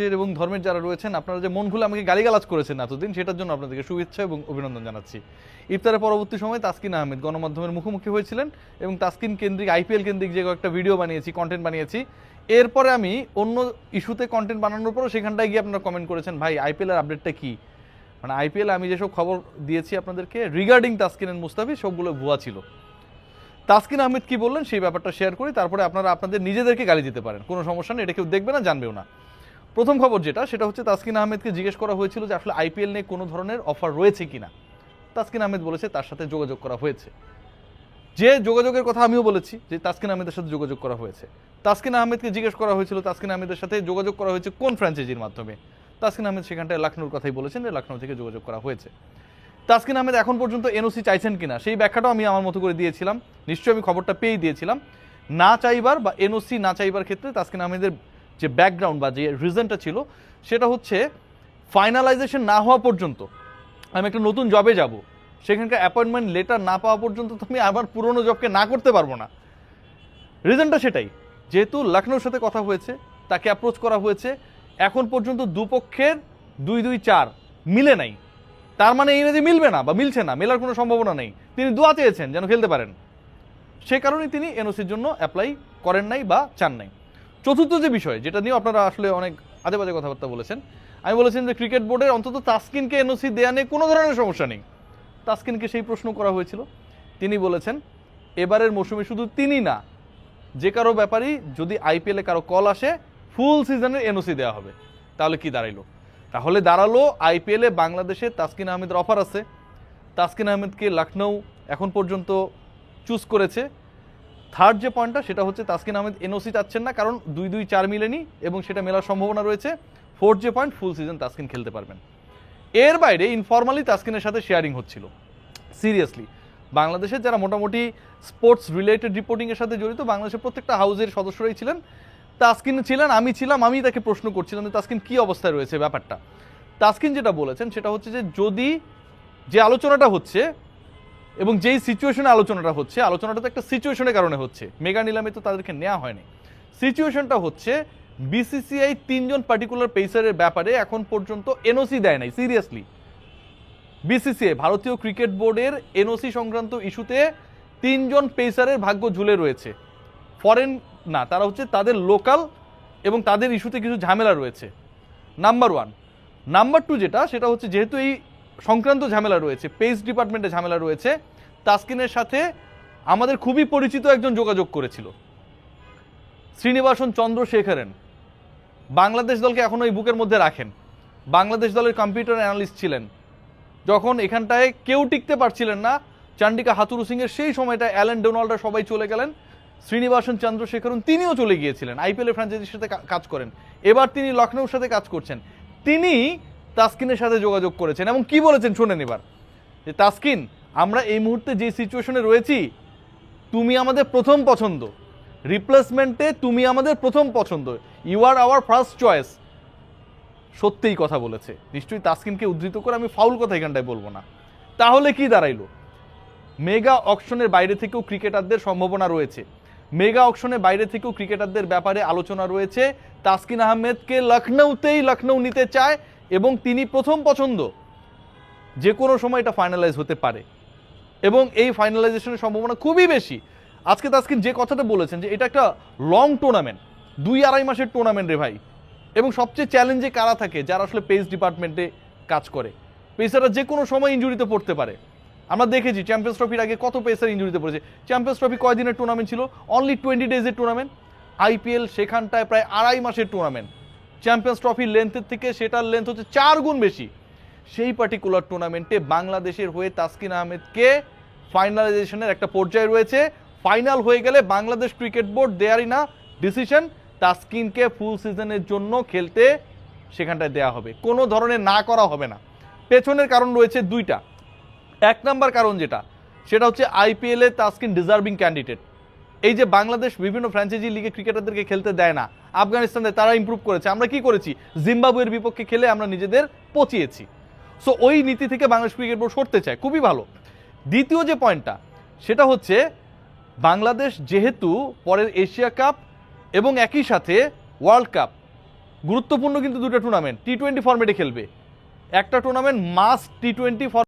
এবং ধর্মের যারা রয়েছেন, আপনারা যে মন খুলে আমাকে গালিগালাজ করেছেন এতদিন, সেটার জন্য আপনাদেরকে শুভেচ্ছা এবং অভিনন্দন জানাচ্ছি। ইফতারের পরবর্তী সময় তাসকিন আহমেদ গণমাধ্যমের মুখোমুখি হয়েছিলেন এবং তাসকিন কেন্দ্রিক, আইপিএল কেন্দ্রিক যে কয়েকটা ভিডিও বানিয়েছি কন্টেন্ট বানিয়েছি, এরপরে আমি অন্য ইস্যুতে কন্টেন্ট বানানোর পরও সেখানটায় গিয়ে আপনারা কমেন্ট করেছেন, ভাই, আইপিএল এর আপডেটটা কি? মানে আইপিএল আমি যেসব খবর দিয়েছি আপনাদেরকে রিগার্ডিং তাসকিন এন্ড মুস্তাফি সবগুলো ভুয়া ছিল। তাসকিন আহমেদ কি বললেন, সেই ব্যাপারটা শেয়ার করি, তারপরে আপনারা আপনাদের নিজেদেরকে গালি দিতে পারেন। কোনো সমস্যা নেই, এটা কেউ দেখবে না, জানবেও না। প্রথম খবর যেটা, সেটা হচ্ছে তাসকিন আহমেদকে জিজ্ঞেস করা হয়েছিল যে আসলে আইপিএল নিয়ে কোনো ধরনের অফার রয়েছে কিনা। তাসকিন আহমেদ বলেছে তার সাথে যোগাযোগ করা হয়েছে। যে যোগাযোগের কথা আমিও বলেছি, যে তাসকিন আহমেদের সাথে যোগাযোগ করা হয়েছে। তাসকিন আহমেদকে জিজ্ঞেস করা হয়েছিল, তাসকিন আহমেদের সাথে যোগাযোগ করা হয়েছে কোন ফ্র্যাঞ্চাইজির মাধ্যমে? তাসকিন আহমেদ সেখানটায় লখনৌর কথাই বলেছেন যে লখনৌ থেকে যোগাযোগ করা হয়েছে। তাসকিন আহমেদ এখন পর্যন্ত এনওসি চাইছেন কিনা, সেই ব্যাখ্যাটাও আমি আমার মতো করে দিয়েছিলাম। নিশ্চয়ই আমি খবরটা পেয়েই দিয়েছিলাম। না চাইবার বা এনওসি না চাইবার ক্ষেত্রে তাসকিন আহমেদের যে ব্যাকগ্রাউন্ড বা যে রিজনটা ছিল, সেটা হচ্ছে ফাইনালাইজেশন না হওয়া পর্যন্ত আমি একটা নতুন জবে যাব। সেখানকার অ্যাপয়েন্টমেন্ট লেটার না পাওয়া পর্যন্ত তো আমি আবার পুরনো জবকে না করতে পারব না। রিজনটা সেটাই। যেহেতু লখনৌর সাথে কথা হয়েছে, তাকে অ্যাপ্রোচ করা হয়েছে, এখন পর্যন্ত দুপক্ষের দুই দুই, চার মিলে নাই। তার মানে এই না যে মিলবে না বা মিলছে না, মেলার কোনো সম্ভাবনা নেই। তিনি দোয়া চেয়েছেন যেন খেলতে পারেন। সে কারণেই তিনি এনওসির জন্য অ্যাপ্লাই করেন নাই বা চান নাই। চতুর্থ যে বিষয়, যেটা নিয়েও আপনারা আসলে অনেক আজে বাজে কথাবার্তা বলেছেন, আমি বলেছেন যে ক্রিকেট বোর্ডের অন্তত তাসকিনকে এনওসি দেয়া নিয়ে কোনো ধরনের সমস্যা নেই। তাসকিনকে সেই প্রশ্ন করা হয়েছিল। তিনি বলেছেন, এবারের মৌসুমে শুধু তিনি না, যে কারও ব্যাপারই যদি আইপিএলে কারও কল আসে, ফুল সিজনের এনওসি দেওয়া হবে। তাহলে কি দাঁড়াইলো? তাহলে দাঁড়াল আইপিএলে বাংলাদেশে তাসকিন আহমেদের অফার আছে। তাসকিন আহমেদকে লখনৌ এখন পর্যন্ত চুজ করেছে। থার্ড যে পয়েন্টটা সেটা হচ্ছে তাসকিন আহমেদ এনওসি চাচ্ছেন না, কারণ দুই দুই চার মিলেনি এবং সেটা মেলার সম্ভাবনা রয়েছে। ফোর্থ যে পয়েন্ট ফুল সিজন তাসকিন খেলতে পারবেন। এর বাইরে ইনফর্মালি তাসকিনের সাথে শেয়ারিং হচ্ছিল। সিরিয়াসলি বাংলাদেশের যারা মোটামুটি স্পোর্টস রিলেটেড রিপোর্টিংয়ের সাথে জড়িত, বাংলাদেশের প্রত্যেকটা হাউজের সদস্যরাই ছিলেন। তাসকিন ছিলেন, আমি ছিলাম, আমি তাকে প্রশ্ন করছিলাম যে তাসকিন কী অবস্থায় রয়েছে ব্যাপারটা। তাসকিন যেটা বলেছেন, সেটা হচ্ছে যে যদি যে আলোচনাটা হচ্ছে এবং যেই সিচুয়েশনে আলোচনাটা হচ্ছে, আলোচনাটা তো একটা সিচুয়েশনের কারণে হচ্ছে। মেগা নিলামে তো তাদেরকে নেওয়া হয়নি। সিচুয়েশনটা হচ্ছে বিসিসিআই তিনজন পার্টিকুলার পেসারের ব্যাপারে এখন পর্যন্ত এনওসি দেয় নাই সিরিয়াসলি বিসিসিআই ভারতীয় ক্রিকেট বোর্ডের এনওসি সংক্রান্ত ইস্যুতে তিনজন পেসারের ভাগ্য ঝুলে রয়েছে। ফরেন না, তারা হচ্ছে তাদের লোকাল এবং তাদের ইস্যুতে কিছু ঝামেলা রয়েছে। নাম্বার ওয়ান নাম্বার টু যেটা, সেটা হচ্ছে যেহেতু এই সংক্রান্ত ঝামেলা রয়েছে পেস ডিপার্টমেন্টে ঝামেলা রয়েছে। তাসকিনের সাথে আমাদের খুবই পরিচিত একজন যোগাযোগ করেছিল। শ্রীনিবাসন চন্দ্রশেখরেন। বাংলাদেশ দলকে এখনও এই বুকের মধ্যে রাখেন। বাংলাদেশ দলের কম্পিউটার অ্যানালিস্ট ছিলেন। যখন এখানটায় কেউ টিকতে পারছিলেন না, চান্ডিকা হাতুরু সিংয়ের সেই সময়টা অ্যালেন ডোনাল্ডরা সবাই চলে গেলেন। শ্রীনিবাসন চন্দ্রশেখরন তিনিও চলে গিয়েছিলেন। আইপিএল ফ্র্যাঞ্চাইজির সাথে কাজ করেন। এবার তিনি লখনৌর সাথে কাজ করছেন। তিনি তাসকিনের সাথে যোগাযোগ করেছেন এবং কি বলেছেন শুনেন এবার। যে তাসকিন, আমরা এই মুহূর্তে যে সিচুয়েশনে রয়েছি, তুমি আমাদের প্রথম পছন্দ। রিপ্লেসমেন্টে তুমি আমাদের প্রথম পছন্দ। You are our first choice সত্যিই কথা বলেছে। নিশ্চয়ই তাসকিনকে উদ্ধৃত করে আমি ফাউল কথা এখানটায় বলব না। তাহলে কি দাঁড়াইলো? মেগা অকশনের বাইরে থেকেও ক্রিকেটারদের সম্ভাবনা রয়েছে। মেগা অকশনের বাইরে থেকেও ক্রিকেটারদের ব্যাপারে আলোচনা রয়েছে। তাসকিন আহমেদকে লখনৌতেই লখনৌ নিতে চায়। এবং তিনি প্রথম পছন্দ যে কোনো সময় এটা ফাইনালাইজ হতে পারে। এবং এই ফাইনালাইজেশনের সম্ভাবনা খুবই বেশি। আজকে তাসকিন যে কথাটা বলেছেন যে এটা একটা লং টুর্নামেন্ট দুই আড়াই মাসের টুর্নামেন্ট রে ভাই। এবং সবচেয়ে চ্যালেঞ্জে কারা থাকে? যারা আসলে পেস ডিপার্টমেন্টে কাজ করে। পেসাররা যে কোনো সময় ইঞ্জুরিতে পড়তে পারে। আমরা দেখেছি চ্যাম্পিয়ন্স ট্রফির আগে কত পেসার ইঞ্জুরিতে পড়েছে। চ্যাম্পিয়ন্স ট্রফি কয়দিনের টুর্নামেন্ট ছিল? অনলি টোয়েন্টি ডেজের টুর্নামেন্ট আইপিএল সেখানটায় প্রায় আড়াই মাসের টুর্নামেন্ট চ্যাম্পিয়ন্স ট্রফির লেন্থের থেকে সেটার লেন্থ হচ্ছে চার গুণ বেশি। সেই পার্টিকুলার টুর্নামেন্টে বাংলাদেশের হয়ে তাসকিন আহমেদকে ফাইনালাইজেশনের একটা পর্যায়ে রয়েছে। ফাইনাল হয়ে গেলে বাংলাদেশ ক্রিকেট বোর্ড দেয়ারই না ডিসিশন তাসকিনকে ফুল সিজনের জন্য খেলতে সেখানটায় দেয়া হবে। কোনো ধরনের না করা হবে না। পেছনের কারণ রয়েছে দুইটা। এক নাম্বার কারণ যেটা, সেটা হচ্ছে আইপিএল তাসকিন ডিজার্ভিং ক্যান্ডিডেট এই যে বাংলাদেশ বিভিন্ন ফ্র্যাঞ্চাইজি লিগে ক্রিকেটারদেরকে খেলতে দেয় না আফগানিস্তানে তারা ইমপ্রুভ করেছে। আমরা কি করেছি? জিম্বাবুয়ের বিপক্ষে খেলে আমরা নিজেদের পচিয়েছি। সো ওই নীতি থেকে বাংলাদেশ ক্রিকেট বোর্ড সরতে চায়। খুবই ভালো। দ্বিতীয় যে পয়েন্টটা সেটা হচ্ছে বাংলাদেশ যেহেতু পরের এশিয়া কাপ এবং একই সাথে ওয়ার্ল্ড কাপ গুরুত্বপূর্ণ কিন্তু দুটো টুর্নামেন্ট টি টোয়েন্টি ফর্মেটে খেলবে। একটা টুর্নামেন্ট মাস টি টোয়েন্টি